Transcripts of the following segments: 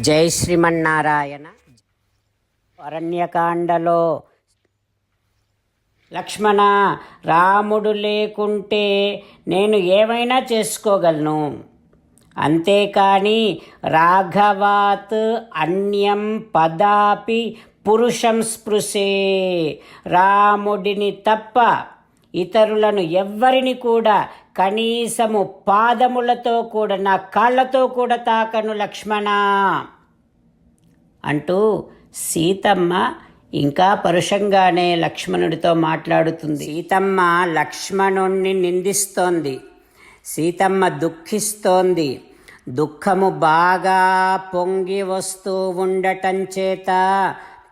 జై శ్రీమన్నారాయణ. అరణ్యకాండలో లక్ష్మణ రాముడు లేకుంటే నేను ఏమైనా చేసుకోగలను? అంతేకాని రాఘవాత్ అన్యం పదాపి పురుషం స్పృశే. రాముడిని తప్ప ఇతరులను ఎవ్వరిని కూడా కనీసము పాదములతో కూడా నా కాళ్ళతో కూడా తాకను లక్ష్మణ. అంటూ సీతమ్మ ఇంకా పరుషంగానే లక్ష్మణుడితో మాట్లాడుతుంది. సీతమ్మ లక్ష్మణుణ్ణి నిందిస్తోంది. సీతమ్మ దుఃఖిస్తోంది. దుఃఖము బాగా పొంగి వస్తూ ఉండటం చేత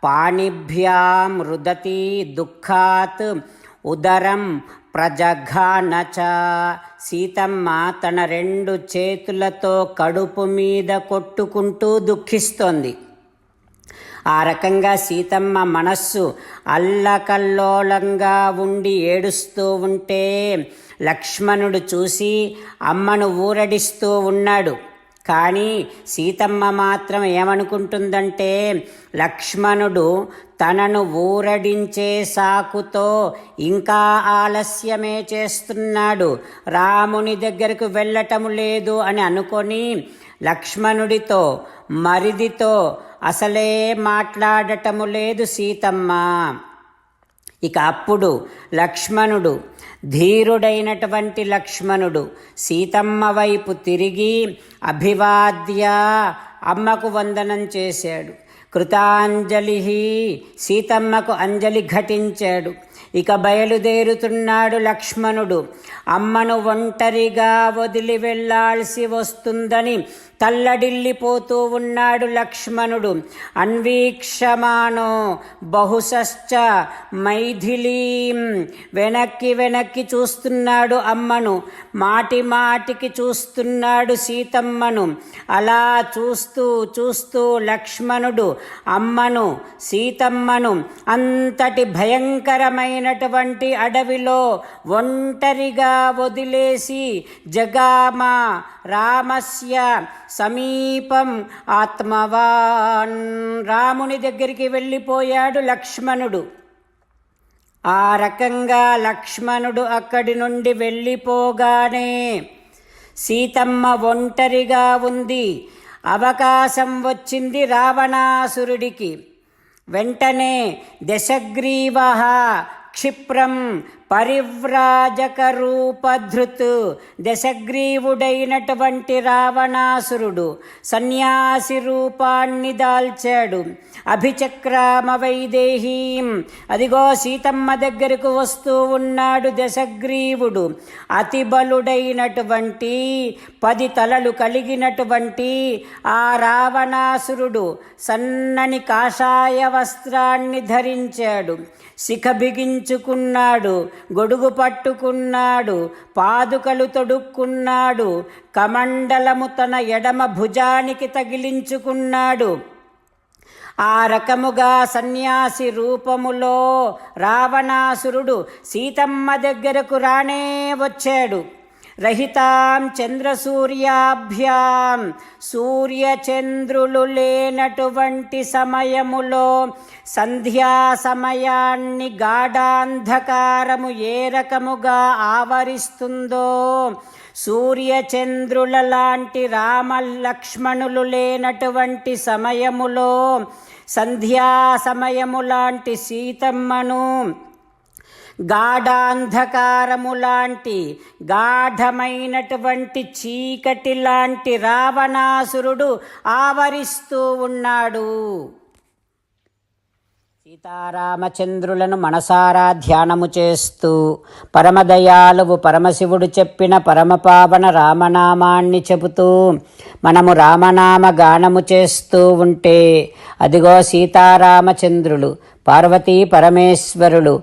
పాణిభ్యాం రుదతి దుఃఖాత్ ఉదరం ప్రజఘానచ. సీతమ్మ తన రెండు చేతులతో కడుపు మీద కొట్టుకుంటూ దుఃఖిస్తోంది. ఆ రకంగా సీతమ్మ మనస్సు అల్లకల్లోలంగా ఉండి ఏడుస్తూ ఉంటే లక్ష్మణుడు చూసి అమ్మను ఊరడిస్తూ ఉన్నాడు. కానీ సీతమ్మ మాత్రం ఏమనుకుంటుందంటే లక్ష్మణుడు తనను ఊరడించే సాకుతో ఇంకా ఆలస్యమే చేస్తున్నాడు. రాముని దగ్గరకు వెళ్ళటం లేదు అని అనుకొని లక్ష్మణుడితో మరిదితో అసలే మాట్లాడటము లేదు సీతమ్మ. ఇక అప్పుడు లక్ష్మణుడు ధీరుడైనటువంటి లక్ష్మణుడు సీతమ్మ వైపు తిరిగి అభివాద్య అమ్మకు వందనం చేశాడు. కృతాంజలి సీతమ్మకు అంజలి ఘటించాడు. ఇక బయలుదేరుతున్నాడు లక్ష్మణుడు. అమ్మను ఒంటరిగా వదిలి వెళ్ళాల్సి వస్తుందని తల్లడిల్లిపోతూ ఉన్నాడు లక్ష్మణుడు. అన్వీక్షమానో బహుశశ్చ మైథిలీం. వెనక్కి వెనక్కి చూస్తున్నాడు అమ్మను. మాటి మాటికి చూస్తున్నాడు సీతమ్మను. అలా చూస్తూ చూస్తూ లక్ష్మణుడు అమ్మను సీతమ్మను అంతటి భయంకరమైనటువంటి అడవిలో ఒంటరిగా వదిలేసి జగామ రామస్య సమీపం ఆత్మవాన్. రాముని దగ్గరికి వెళ్ళిపోయాడు లక్ష్మణుడు. ఆ రకంగా లక్ష్మణుడు అక్కడి నుండి వెళ్ళిపోగానే సీతమ్మ ఒంటరిగా ఉంది. అవకాశం వచ్చింది రావణాసురుడికి. వెంటనే దశగ్రీవ క్షిప్రం పరివ్రాజకరూపధృత్ దశగ్రీవుడైనటువంటి రావణాసురుడు సన్యాసి రూపాన్ని దాల్చాడు. అభిచక్రామ వైదేహీం అదిగో సీతమ్మ దగ్గరకు వస్తూ ఉన్నాడు దశగ్రీవుడు. అతిబలుడైనటువంటి పది తలలు కలిగినటువంటి ఆ రావణాసురుడు సన్నని కాషాయ వస్త్రాన్ని ధరించాడు. శిఖ బిగించుకున్నాడు గొడుగు పట్టుకున్నాడు పాదుకలు తొడుక్కున్నాడు కమండలము తన ఎడమ భుజానికి తగిలించుకున్నాడు. ఆ రకముగా సన్యాసి రూపములో రావణాసురుడు సీతమ్మ దగ్గరకు రానే వచ్చాడు. రహితాం చంద్రసూర్యాభ్యాం. సూర్యచంద్రులు లేనటువంటి సమయములో సంధ్యా సమయాన్ని గాఢాంధకారము ఏ రకముగా ఆవరిస్తుందో సూర్యచంద్రుల లాంటి రామ లక్ష్మణులు లేనటువంటి సమయములో సంధ్యా సమయము లాంటి సీతమ్మను గాఢాంధకారము లాంటి గాఢమైనటువంటి చీకటి లాంటి రావణాసురుడు ఆవరిస్తూ ఉన్నాడు. సీతారామచంద్రులను మనసారా ధ్యానము చేస్తూ పరమదయాలువు పరమశివుడు చెప్పిన పరమపావన రామనామాన్ని చెబుతూ మనము రామనామ గానము చేస్తూ ఉంటే అదిగో సీతారామచంద్రులు పార్వతీ పరమేశ్వరులు